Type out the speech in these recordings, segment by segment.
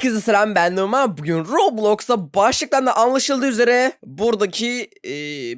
Herkese selam ben Numan. Bugün Roblox'ta başlıktan da anlaşıldığı üzere buradaki e,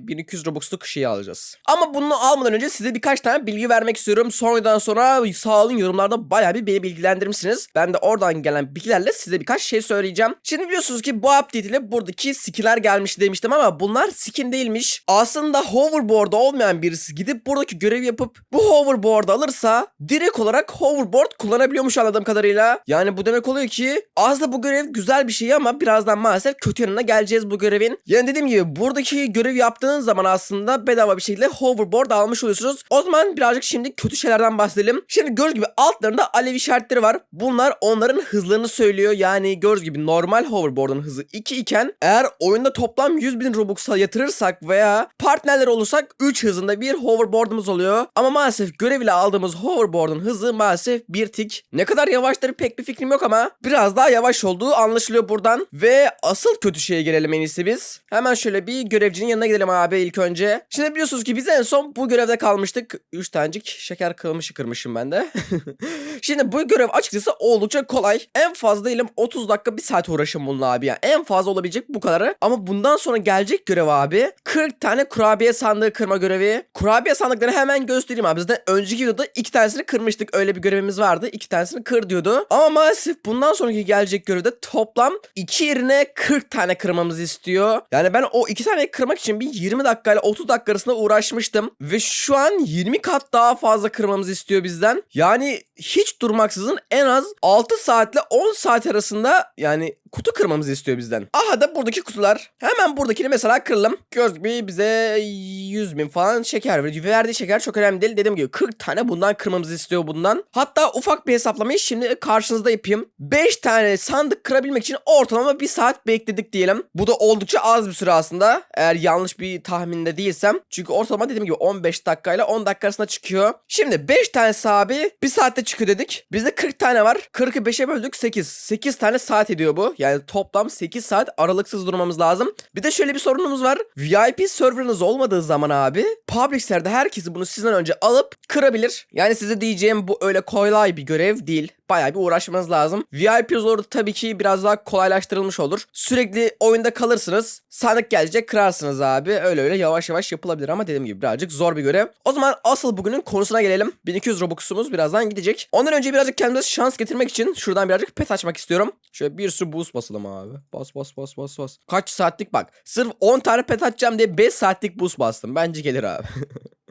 1200 Robux'luk şeyi alacağız. Ama bunu almadan önce size birkaç tane bilgi vermek istiyorum. Sonradan sonra sağ olun yorumlarda bayağı bir beni bilgilendirmişsiniz. Ben de oradan gelen bilgilerle size birkaç şey söyleyeceğim. Şimdi biliyorsunuz ki bu update ile buradaki skinler gelmiş demiştim ama bunlar skin değilmiş. Aslında hoverboard olmayan birisi gidip buradaki görevi yapıp bu hoverboard alırsa direkt olarak hoverboard kullanabiliyormuş anladığım kadarıyla. Yani bu demek oluyor ki aslında bu görev güzel bir şey ama birazdan maalesef kötü yanına geleceğiz bu görevin. Yani dediğim gibi buradaki görev yaptığınız zaman aslında bedava bir şekilde hoverboard almış oluyorsunuz. O zaman birazcık şimdi kötü şeylerden bahsedelim. Şimdi gördüğünüz gibi altlarında alev işaretleri var. Bunlar onların hızlarını söylüyor. Yani gördüğünüz gibi normal hoverboard'un hızı 2 iken eğer oyunda toplam 100 bin Robux'a yatırırsak veya partnerler olursak 3 hızında bir hoverboard'umuz oluyor. Ama maalesef görev ile aldığımız hoverboard'un hızı maalesef bir tik. Ne kadar yavaşları pek bir fikrim yok ama biraz daha yavaş olduğu anlaşılıyor buradan. Ve asıl kötü şeye gelelim en iyisi biz. Hemen şöyle bir görevcinin yanına gidelim abi ilk önce. Şimdi biliyorsunuz ki biz en son bu görevde kalmıştık. 3 tanecik şeker kırmışı kırmışım ben de. Şimdi bu görev açıkçası oldukça kolay. En fazla diyelim 30 dakika bir saat uğraşın bununla abi ya. En fazla olabilecek bu kadarı. Ama bundan sonra gelecek görev abi 40 tane kurabiye sandığı kırma görevi. Kurabiye sandıkları hemen göstereyim abi. Zaten önceki videoda iki tanesini kırmıştık. Öyle bir görevimiz vardı. İki tanesini kır diyordu. Ama maalesef bundan sonraki gelecek görevde toplam 2 yerine 40 tane kırmamızı istiyor. Yani ben o iki tane kırmak için bir 20 dakika ile 30 dakika arasında uğraşmıştım. Ve şu an 20 kat daha fazla kırmamızı istiyor bizden. Yani hiç durmaksızın en az 6 saatle 10 saat arasında yani kutu kırmamızı istiyor bizden. Aha da buradaki kutular. Hemen buradakini mesela kıralım. Gördüğünüz gibi bize 100 bin falan şeker veriyor. Verdiği şeker çok önemli değil. Dediğim gibi 40 tane bundan kırmamızı istiyor bundan. Hatta ufak bir hesaplamayı şimdi karşınızda yapayım. 5 tane sandık kırabilmek için ortalama 1 saat bekledik diyelim. Bu da oldukça az bir süre aslında. Eğer yanlış bir tahminde değilsem. Çünkü ortalama dediğim gibi 15 dakikayla 10 dakika arasında çıkıyor. Şimdi 5 tane abi 1 saatte çıkıyor dedik. Bizde 40 tane var. 40'ı 5'e böldük 8. 8 tane saat ediyor bu. Yani toplam 8 saat aralıksız durmamız lazım. Bir de şöyle bir sorunumuz var. VIP serverınız olmadığı zaman abi Publixer'de herkesi bunu sizden önce alıp kırabilir. Yani size diyeceğim bu öyle kolay bir görev değil. Bayağı bir uğraşmanız lazım. VIP zor tabii ki biraz daha kolaylaştırılmış olur. Sürekli oyunda kalırsınız. Sandık gelecek kırarsınız abi. Öyle öyle yavaş yavaş yapılabilir ama dediğim gibi birazcık zor bir görev. O zaman asıl bugünün konusuna gelelim. 1200 Robux'umuz birazdan gidecek. Ondan önce birazcık kendimize şans getirmek için şuradan birazcık pet açmak istiyorum. Şöyle bir sürü boost basalım abi. Bas bas bas bas bas. Kaç saatlik bak. Sırf 10 tane pet açacağım diye 5 saatlik boost bastım. Bence gelir abi.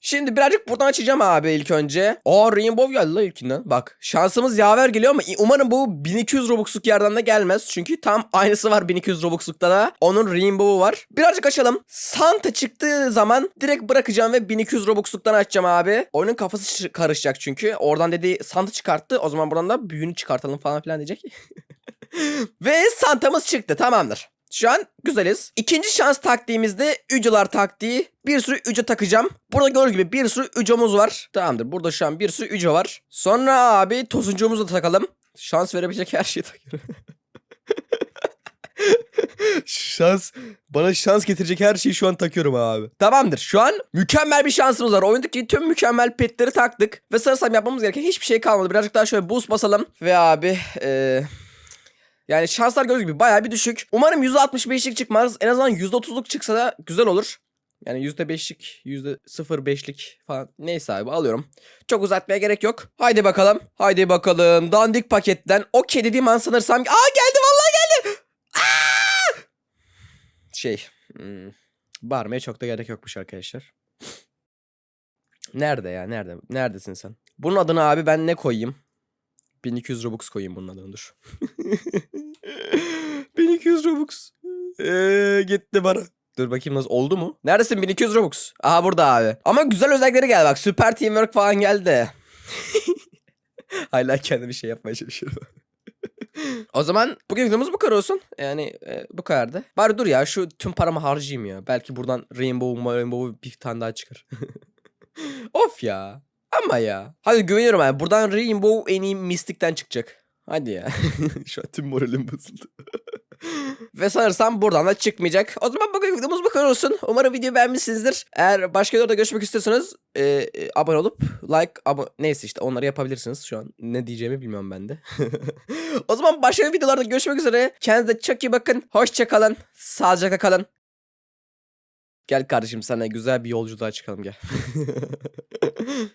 Şimdi birazcık buradan açacağım abi ilk önce. Aa Rainbow geldi la ilkinden. Bak şansımız yaver geliyor ama umarım bu 1200 Robux'luk yerden de gelmez. Çünkü tam aynısı var 1200 Robux'lukta da. Onun Rainbow'u var. Birazcık açalım. Santa çıktığı zaman direkt bırakacağım ve 1200 Robux'luktan açacağım abi. Oyunun kafası karışacak çünkü. Oradan dedi Santa çıkarttı. O zaman buradan da büyüğünü çıkartalım falan filan diyecek. ve Santa'mız çıktı tamamdır. Şu an güzeliz. İkinci şans taktiğimizde ücülar taktiği. Bir sürü üce takacağım. Burada gördüğünüz gibi bir sürü ücomuz var. Tamamdır. Burada şu an bir sürü üce var. Sonra abi tosuncuğumuzu da takalım. Şans verebilecek her şeyi takıyorum. şans bana şans getirecek her şeyi şu an takıyorum abi. Tamamdır. Şu an mükemmel bir şansımız var. Oyundaki tüm mükemmel petleri taktık ve sanırsam yapmamız gereken hiçbir şey kalmadı. Birazcık daha şöyle boost basalım ve abi eee yani şanslar gördüğünüz gibi bayağı bir düşük. Umarım %65'lik çıkmaz. En azından %30'luk çıksa da güzel olur. Yani %5'lik, %05'lik falan. Neyse abi alıyorum. Çok uzatmaya gerek yok. Haydi bakalım. Haydi bakalım. Dandik paketten o kedi dediğim an sanırsam. Aa geldi vallahi geldi. Aa! Şey. Hmm, bağırmaya çok da gerek yokmuş arkadaşlar. Nerede ya? Nerede? Neredesin sen? Bunun adını abi ben ne koyayım? 1200 Robux koyayım bunun adına dur. 1200 Robux. Eee gitti bana. Dur bakayım nasıl oldu mu? Neredesin 1200 Robux? Aha burada abi. Ama güzel özellikleri geldi bak. Süper teamwork falan geldi. Hala kendime şey yapmaya çalışıyorum. o zaman bugün videomuz bu kadar olsun. Yani e, bu kadardı. Bari dur ya şu tüm paramı harcayayım ya. Belki buradan Rainbow Rainbow bir tane daha çıkar. of ya. Ama ya. Hadi güveniyorum abi. Buradan Rainbow en iyi Mystic'ten çıkacak. Hadi ya. Şu an tüm moralim bozuldu. Ve sanırsam buradan da çıkmayacak. O zaman bugün videomuz bu kadar olsun. Umarım videoyu beğenmişsinizdir. Eğer başka videoda görüşmek istiyorsanız e, e, abone olup like abo neyse işte onları yapabilirsiniz. Şu an ne diyeceğimi bilmiyorum ben de. o zaman başka videolarda görüşmek üzere. Kendinize çok iyi bakın. Hoşça kalın. Sağlıcakla kalın. Gel kardeşim sana güzel bir yolculuğa çıkalım gel.